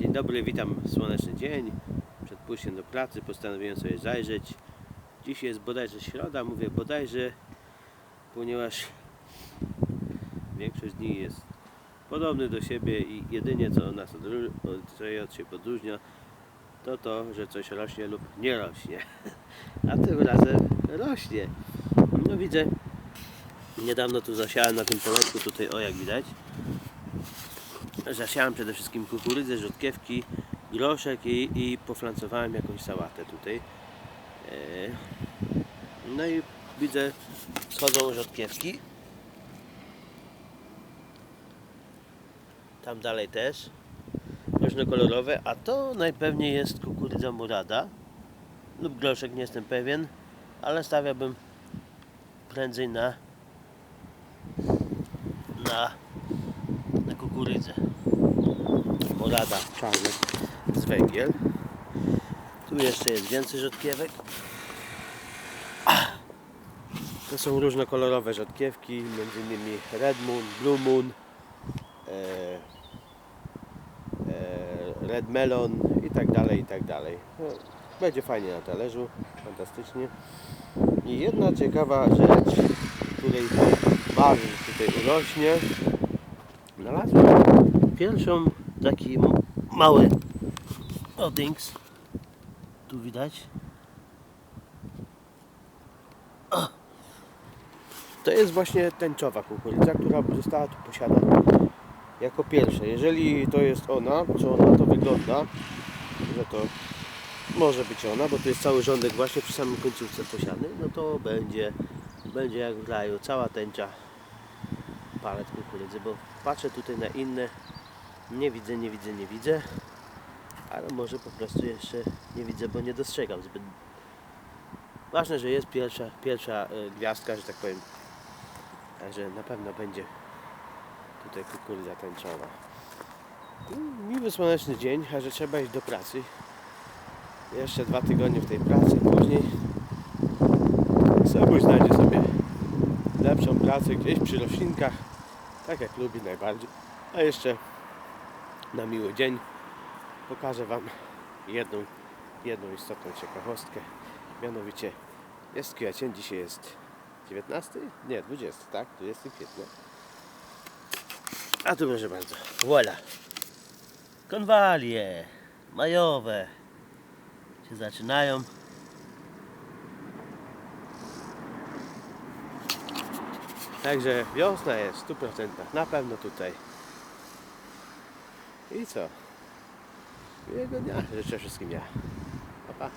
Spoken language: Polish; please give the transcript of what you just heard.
Dzień dobry, witam słoneczny dzień. Przed pójściem do pracy postanowiłem sobie zajrzeć. Dziś jest bodajże środa, mówię bodajże, ponieważ większość dni jest podobny do siebie i jedynie co nas od, siebie podróżnia, to to, że coś rośnie lub nie rośnie. A tym razem rośnie. No widzę, niedawno tu zasiałem na tym poletku, tutaj o jak widać. Zasiałem przede wszystkim kukurydzę, rzodkiewki, groszek i, i poflancowałem jakąś sałatę tutaj. E, No i widzę, schodzą rzodkiewki. Tam dalej też. Różnokolorowe, a to najpewniej jest kukurydza murada lub groszek, nie jestem pewien, ale stawiałbym prędzej na na, na kukurydzę. Morada czarny z węgiel. Tu jeszcze jest więcej rzodkiewek. To są różnokolorowe rzodkiewki, między innymi Red Moon, Blue Moon, e, e, Red Melon i tak dalej, i tak dalej. No, będzie fajnie na talerzu, fantastycznie. I jedna ciekawa rzecz, której bardzo tutaj urośnie. Znalazłem pierwszą taki mały odings. Tu widać. To jest właśnie tęczowa kukurydza, która została tu posiadana jako pierwsza. Jeżeli to jest ona, czy ona to wygląda, że to może być ona, bo to jest cały rządek właśnie przy samym końcówce posiany, no to będzie, będzie jak w raju, cała tęcza palet kukurydzy, bo patrzę tutaj na inne, nie widzę, nie widzę, nie widzę, ale może po prostu jeszcze nie widzę, bo nie dostrzegam zbyt. Ważne, że jest pierwsza, pierwsza e, gwiazdka, że tak powiem, także na pewno będzie tutaj kukurydza. Mm, Miły słoneczny dzień, a że trzeba iść do pracy. Jeszcze dwa tygodnie w tej pracy, później Sebuś znajdzie sobie lepszą pracę gdzieś przy roślinkach, tak jak lubi najbardziej. A jeszcze na miły dzień pokażę Wam jedną, jedną istotną ciekawostkę. Mianowicie jest kwiecień, dzisiaj jest 19? Nie, 20, tak? 20 kwietnia. A tu proszę bardzo, voila. Konwalie majowe się zaczynają. Także wiosna jest w 100% na pewno tutaj. I co? Miłego dnia życzę wszystkim ja. Pa, pa.